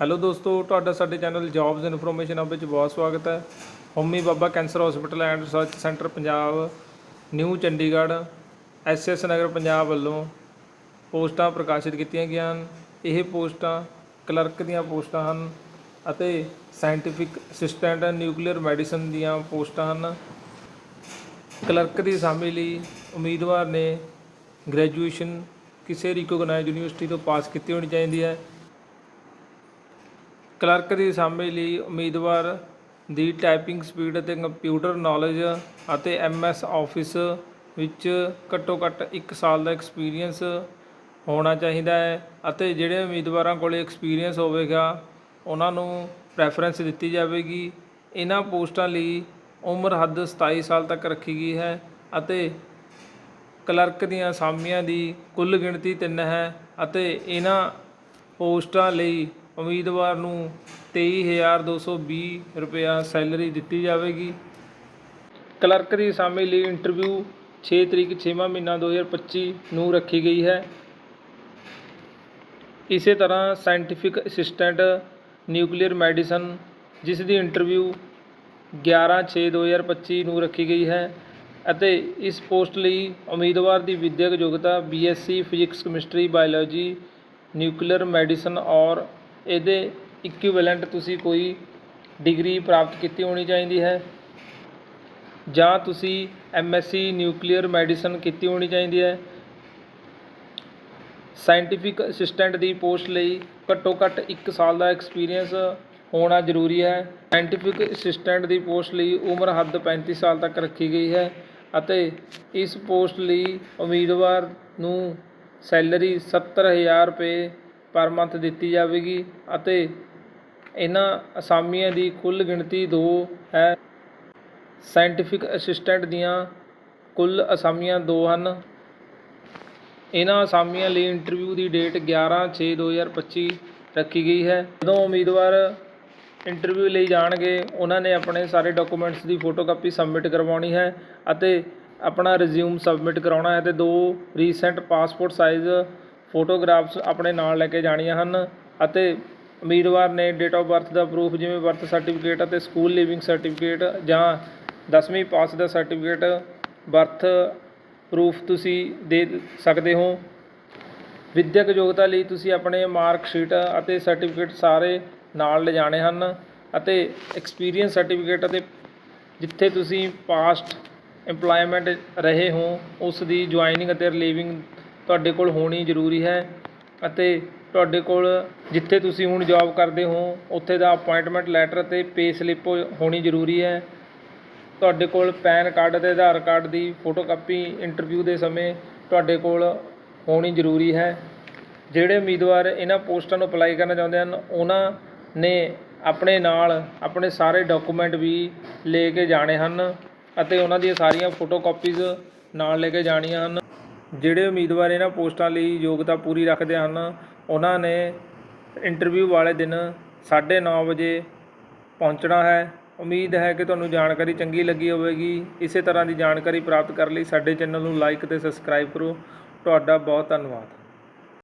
Hello ਦੋਸਤੋ, ਤੁਹਾਡਾ ਸਾਡੇ ਚੈਨਲ ਜੌਬਸ ਇਨਫੋਰਮੇਸ਼ਨ ਹਬ ਵਿੱਚ ਬਹੁਤ ਸਵਾਗਤ ਹੈ। Homi Bhabha cancer hospital and research centre Punjab new Chandigarh SS Nagar Punjab ਵੱਲੋਂ ਪੋਸਟਾਂ ਪ੍ਰਕਾਸ਼ਿਤ ਕੀਤੀਆਂ ਗਈਆਂ ਹਨ। ਇਹ ਪੋਸਟਾਂ ਕਲਰਕ ਦੀਆਂ ਪੋਸਟਾਂ ਹਨ ਅਤੇ ਸਾਇੰਟੀਫਿਕ ਅਸਿਸਟੈਂਟ ਨਿਊਕਲੀਅਰ ਮੈਡੀਸਨ ਦੀਆਂ ਪੋਸਟਾਂ ਹਨ। ਕਲਰਕ ਦੀ ਅਸਾਮੀ ਲਈ ਉਮੀਦਵਾਰ ਨੇ ਗ੍ਰੈਜੂਏਸ਼ਨ ਕਿਸੇ ਰਿਕੋਗਨਾਈਜ਼ਡ ਯੂਨੀਵਰਸਿਟੀ ਤੋਂ ਪਾਸ ਕੀਤੀ ਹੋਣੀ ਚਾਹੀਦੀ ਹੈ। ਕਲਰਕ ਦੀ ਅਸਾਮੀ ਲਈ ਉਮੀਦਵਾਰ ਦੀ ਟਾਈਪਿੰਗ ਸਪੀਡ ਅਤੇ ਕੰਪਿਊਟਰ ਨੌਲੇਜ ਅਤੇ ਐਮਐਸ ਆਫਿਸ ਵਿੱਚ ਘੱਟੋ ਘੱਟ 1 ਸਾਲ ਦਾ ਐਕਸਪੀਰੀਅੰਸ ਹੋਣਾ ਚਾਹੀਦਾ ਹੈ ਅਤੇ ਜਿਹੜੇ ਉਮੀਦਵਾਰਾਂ ਕੋਲ ਐਕਸਪੀਰੀਅੰਸ ਹੋਵੇਗਾ, ਉਹਨਾਂ ਨੂੰ ਪ੍ਰੈਫਰੈਂਸ ਦਿੱਤੀ ਜਾਵੇਗੀ। ਇਹਨਾਂ ਪੋਸਟਾਂ ਲਈ ਉਮਰ ਹੱਦ 27 ਸਾਲ ਤੱਕ ਰੱਖੀ ਗਈ ਹੈ ਅਤੇ ਕਲਰਕ ਦੀਆਂ ਅਸਾਮੀਆਂ ਦੀ ਕੁੱਲ ਗਿਣਤੀ 3 ਹੈ ਅਤੇ ਇਹਨਾਂ ਪੋਸਟਾਂ ਲਈ ਉਮੀਦਵਾਰ ਨੂੰ 23220 ਰੁਪਇਆ ਸੈਲਰੀ ਦਿੱਤੀ ਜਾਵੇਗੀ। ਕਲਰਕ ਦੀ ਅਸਾਮੀ ਲਈ ਇੰਟਰਵਿਊ 6 ਤਰੀਕ 6ਵਾਂ ਮਹੀਨਾ 2025 ਨੂੰ ਰੱਖੀ ਗਈ ਹੈ। ਇਸੇ ਤਰ੍ਹਾਂ ਸਾਇੰਟੀਫਿਕ ਅਸਿਸਟੈਂਟ ਨਿਊਕਲੀਅਰ ਮੈਡੀਸਨ, ਜਿਸ ਦੀ ਇੰਟਰਵਿਊ 11/6/2025 ਨੂੰ ਰੱਖੀ ਗਈ ਹੈ ਅਤੇ ਇਸ ਪੋਸਟ ਲਈ ਉਮੀਦਵਾਰ ਦੀ ਵਿਦਿਅਕ ਯੋਗਤਾ BSc physics chemistry biology nuclear medicine ਔਰ ਇਹਦੇ ਇਕੁਈਵੈਲੈਂਟ ਤੁਸੀਂ ਕੋਈ ਡਿਗਰੀ ਪ੍ਰਾਪਤ ਕੀਤੀ ਹੋਣੀ ਚਾਹੀਦੀ ਹੈ। ਜਾਂ ਤੁਸੀਂ ਐਮਐਸਸੀ ਨਿਊਕਲੀਅਰ ਮੈਡੀਸਨ ਕੀਤੀ ਹੋਣੀ ਚਾਹੀਦੀ ਹੈ। ਸਾਇੰਟੀਫਿਕ ਅਸਿਸਟੈਂਟ ਦੀ ਪੋਸਟ ਲਈ ਘੱਟੋ ਘੱਟ 1 ਸਾਲ ਦਾ ਐਕਸਪੀਰੀਅੰਸ ਹੋਣਾ ਜ਼ਰੂਰੀ ਹੈ। ਸਾਇੰਟੀਫਿਕ ਅਸਿਸਟੈਂਟ ਦੀ ਪੋਸਟ ਲਈ ਉਮਰ ਹੱਦ 35 ਸਾਲ ਤੱਕ ਰੱਖੀ ਗਈ ਹੈ ਅਤੇ ਇਸ ਪੋਸਟ ਲਈ ਉਮੀਦਵਾਰ ਨੂੰ ਸੈਲਰੀ 70000 ਰੁਪਏ ਪਰ ਮੰਥ ਦਿੱਤੀ ਜਾਵੇਗੀ ਅਤੇ ਇਹਨਾਂ ਅਸਾਮੀਆਂ ਦੀ ਕੁੱਲ ਗਿਣਤੀ ਦੋ ਹੈ। ਸਾਇੰਟੀਫਿਕ ਅਸਿਸਟੈਂਟ ਦੀਆਂ ਕੁੱਲ ਅਸਾਮੀਆਂ ਦੋ ਹਨ। ਇਹਨਾਂ ਅਸਾਮੀਆਂ ਲਈ ਇੰਟਰਵਿਊ ਦੀ ਡੇਟ 11/6/2025 ਰੱਖੀ ਗਈ ਹੈ। ਜਦੋਂ ਉਮੀਦਵਾਰ ਇੰਟਰਵਿਊ ਲਈ ਜਾਣਗੇ, ਉਹਨਾਂ ਨੇ ਆਪਣੇ ਸਾਰੇ ਡਾਕੂਮੈਂਟਸ ਦੀ ਫੋਟੋਕਾਪੀ ਸਬਮਿਟ ਕਰਵਾਉਣੀ ਹੈ ਅਤੇ ਆਪਣਾ ਰਿਜ਼ਿਊਮ ਸਬਮਿਟ ਕਰਾਉਣਾ ਹੈ ਤੇ ਦੋ ਰੀਸੈਂਟ ਪਾਸਪੋਰਟ ਸਾਈਜ਼ ਫੋਟੋਗ੍ਰਾਫਸ ਆਪਣੇ ਨਾਲ ਲੈ ਕੇ ਜਾਣੀਆਂ ਹਨ ਅਤੇ ਉਮੀਦਵਾਰ ਨੇ ਡੇਟ ਆਫ ਬਰਥ ਦਾ ਪ੍ਰੂਫ ਜਿਵੇਂ ਬਰਥ ਸਰਟੀਫਿਕੇਟ ਅਤੇ ਸਕੂਲ ਲਿਵਿੰਗ ਸਰਟੀਫਿਕੇਟ ਜਾਂ 10ਵੀਂ ਪਾਸ ਦਾ ਸਰਟੀਫਿਕੇਟ ਬਰਥ ਪ੍ਰੂਫ ਤੁਸੀਂ ਦੇ ਸਕਦੇ ਹੋ। ਵਿੱਦਿਅਕ ਯੋਗਤਾ ਲਈ ਤੁਸੀਂ ਆਪਣੇ ਮਾਰਕ ਸ਼ੀਟ ਅਤੇ ਸਰਟੀਫਿਕੇਟ ਸਾਰੇ ਨਾਲ ਲਿਜਾਣੇ ਹਨ ਅਤੇ ਐਕਸਪੀਰੀਅੰਸ ਸਰਟੀਫਿਕੇਟ ਅਤੇ ਜਿੱਥੇ ਤੁਸੀਂ ਪਾਸਟ EMPLOYMENT ਰਹੇ ਹੋ, ਉਸ ਦੀ ਜੁਆਇਨਿੰਗ ਅਤੇ ਰਿਲੀਵਿੰਗ ਤੁਹਾਡੇ ਕੋਲ ਹੋਣੀ ਜ਼ਰੂਰੀ ਹੈ ਅਤੇ ਤੁਹਾਡੇ ਕੋਲ ਜਿੱਥੇ ਤੁਸੀਂ ਹੁਣ ਜੌਬ ਕਰਦੇ ਹੋ, ਉੱਥੇ ਦਾ ਅਪਾਇੰਟਮੈਂਟ ਲੈਟਰ ਅਤੇ ਪੇ ਸਲਿੱਪ ਹੋਣੀ ਜ਼ਰੂਰੀ ਹੈ। ਤੁਹਾਡੇ ਕੋਲ ਪੈਨ ਕਾਰਡ ਅਤੇ ਆਧਾਰ ਕਾਰਡ ਦੀ ਫੋਟੋਕਾਪੀ ਇੰਟਰਵਿਊ ਦੇ ਸਮੇਂ ਤੁਹਾਡੇ ਕੋਲ ਹੋਣੀ ਜ਼ਰੂਰੀ ਹੈ। ਜਿਹੜੇ ਉਮੀਦਵਾਰ ਇਹਨਾਂ ਪੋਸਟਾਂ ਨੂੰ ਅਪਲਾਈ ਕਰਨਾ ਚਾਹੁੰਦੇ ਹਨ, ਉਹਨਾਂ ਨੇ ਆਪਣੇ ਨਾਲ ਆਪਣੇ ਸਾਰੇ ਡਾਕੂਮੈਂਟ ਵੀ ਲੈ ਕੇ ਜਾਣੇ ਹਨ ਅਤੇ ਉਹਨਾਂ ਦੀਆਂ ਸਾਰੀਆਂ ਫੋਟੋਕਾਪੀਜ਼ ਨਾਲ ਲੈ ਕੇ ਜਾਣੀਆਂ ਹਨ। ਜਿਹੜੇ ਉਮੀਦਵਾਰ ਇਹਨਾਂ ਪੋਸਟਾਂ ਲਈ ਯੋਗਤਾ ਪੂਰੀ ਰੱਖਦੇ ਹਨ, ਉਹਨਾਂ ਨੇ ਇੰਟਰਵਿਊ ਵਾਲੇ ਦਿਨ 9:30 ਵਜੇ ਪਹੁੰਚਣਾ ਹੈ। ਉਮੀਦ ਹੈ ਕਿ ਤੁਹਾਨੂੰ ਜਾਣਕਾਰੀ ਚੰਗੀ ਲੱਗੀ ਹੋਵੇਗੀ। ਇਸੇ ਤਰ੍ਹਾਂ ਦੀ ਜਾਣਕਾਰੀ ਪ੍ਰਾਪਤ ਕਰਨ ਲਈ ਸਾਡੇ ਚੈਨਲ ਨੂੰ ਲਾਈਕ ਅਤੇ ਸਬਸਕ੍ਰਾਈਬ ਕਰੋ। ਤੁਹਾਡਾ ਬਹੁਤ ਧੰਨਵਾਦ।